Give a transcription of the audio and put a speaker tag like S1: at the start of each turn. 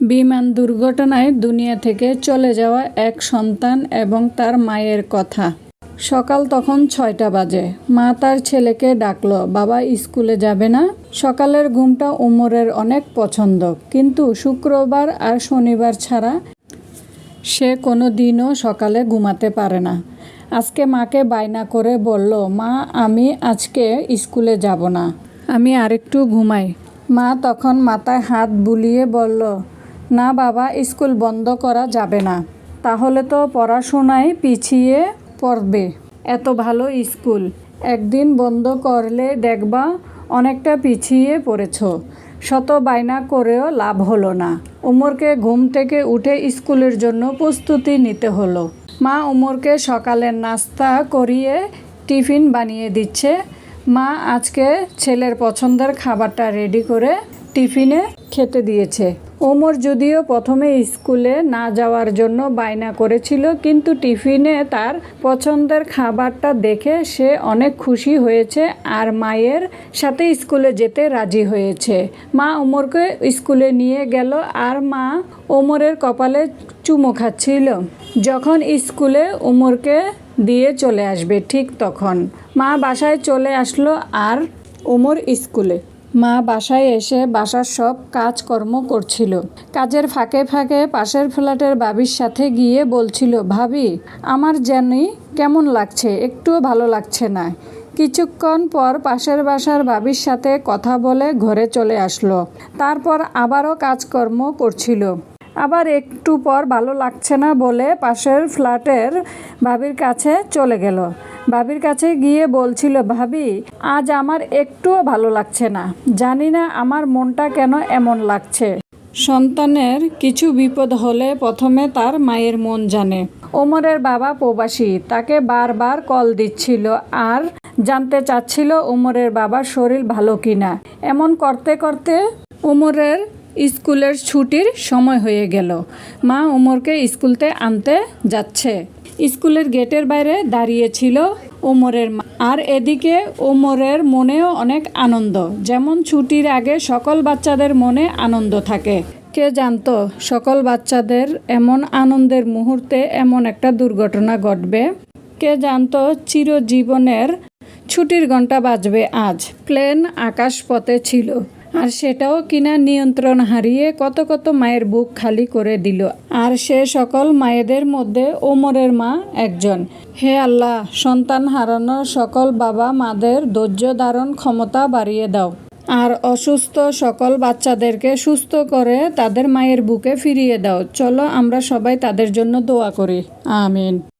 S1: বিমান দুর্ঘটনায় দুনিয়া থেকে চলে যাওয়া এক সন্তান এবং তার মায়ের কথা। সকাল তখন ছয়টা বাজে। মা তার ছেলেকে ডাকলো, বাবা, স্কুলে যাবে না? সকালের ঘুমটা উমরের অনেক পছন্দ। কিন্তু শুক্রবার আর শনিবার ছাড়া সে কোনো দিনও সকালে ঘুমাতে পারে না। আজকে মাকে বায়না করে বলল, মা, আমি আজকে স্কুলে যাব না। আমি আরেকটু ঘুমাই। মা তখন মাথায় হাত বুলিয়ে বলল না বাবা, স্কুল বন্ধ করা যাবে না। তাহলে তো পড়াশোনায় পিছিয়ে পড়বে। এত ভালো স্কুল। একদিন বন্ধ করলে দেখবা অনেকটা পিছিয়ে পড়েছ। শত বায়না করেও লাভ হলো না। উমরকে ঘুম থেকে উঠে স্কুলের জন্য প্রস্তুতি নিতে হলো। মা উমরকে সকালের নাস্তা করিয়ে টিফিন বানিয়ে দিচ্ছে। মা আজকে ছেলের পছন্দের খাবারটা রেডি করে টিফিনে খেতে দিয়েছে। ওমর যদিও প্রথমে স্কুলে না যাওয়ার জন্য বায়না করেছিল, কিন্তু টিফিনে তার পছন্দের খাবারটা দেখে সে অনেক খুশি হয়েছে আর মায়ের সাথে স্কুলে যেতে রাজি হয়েছে। মা ওমরকে স্কুলে নিয়ে গেল আর মা ওমরের কপালে চুমো খাচ্ছিল। যখন স্কুলে ওমরকে দিয়ে চলে আসবে ঠিক তখন। মা বাসায় চলে আসলো আর ওমর স্কুলে। মা বাসায় এসে বাসার সব কাজকর্ম করছিল। কাজের ফাঁকে ফাঁকে পাশের ফ্ল্যাটের বাবির সাথে গিয়ে বলছিল, ভাবি, আমার জানি কেমন লাগছে, একটুও ভালো লাগছে না। কিছুক্ষণ পর পাশের বাসার বাবির সাথে কথা বলে ঘরে চলে আসলো। তারপর আবারও কাজকর্ম করছিল। আবার একটু পর ভালো লাগছে না বলে পাশের ফ্ল্যাটের ভাবির কাছে চলে গেল। ভাবির কাছে গিয়ে বলছিল, ভাবি, আজ আমার একটুও ভালো লাগছে না। জানি না আমার মনটা কেন এমন লাগছে। সন্তানের কিছু বিপদ হলে প্রথমে তার মায়ের মন জানে। ওমরের বাবা প্রবাসী, তাকে বারবার কল দিচ্ছিল আর জানতে চাচ্ছিল ওমরের বাবার শরীর ভালো কিনা। এমন করতে করতে ওমরের স্কুলের ছুটির সময় হয়ে গেল। মা ওমরকে স্কুলতে আনতে যাচ্ছে। স্কুলের গেটের বাইরে দাঁড়িয়েছিল ওমরের মা। আর এদিকে ওমরের মনেও অনেক আনন্দ। যেমন ছুটির আগে সকল বাচ্চাদের মনে আনন্দ থাকে। কে জানতো, সকল বাচ্চাদের এমন আনন্দের মুহূর্তে এমন একটা দুর্ঘটনা ঘটবে? কে জানতো, চিরজীবনের ছুটির ঘণ্টা বাজবে আজ। প্লেন আকাশপথে ছিল। আর সেটাও কিনা নিয়ন্ত্রণ হারিয়ে কত কত মায়ের বুক খালি করে দিল। আর সে সকল মায়েদের মধ্যে ওমরের মা একজন। হে আল্লাহ, সন্তান হারানো সকল বাবা মাদের ধৈর্য ধারণ ক্ষমতা বাড়িয়ে দাও। আর অসুস্থ সকল বাচ্চাদেরকে সুস্থ করে তাদের মায়ের বুকে ফিরিয়ে দাও। চলো আমরা সবাই তাদের জন্য দোয়া করি। আমিন।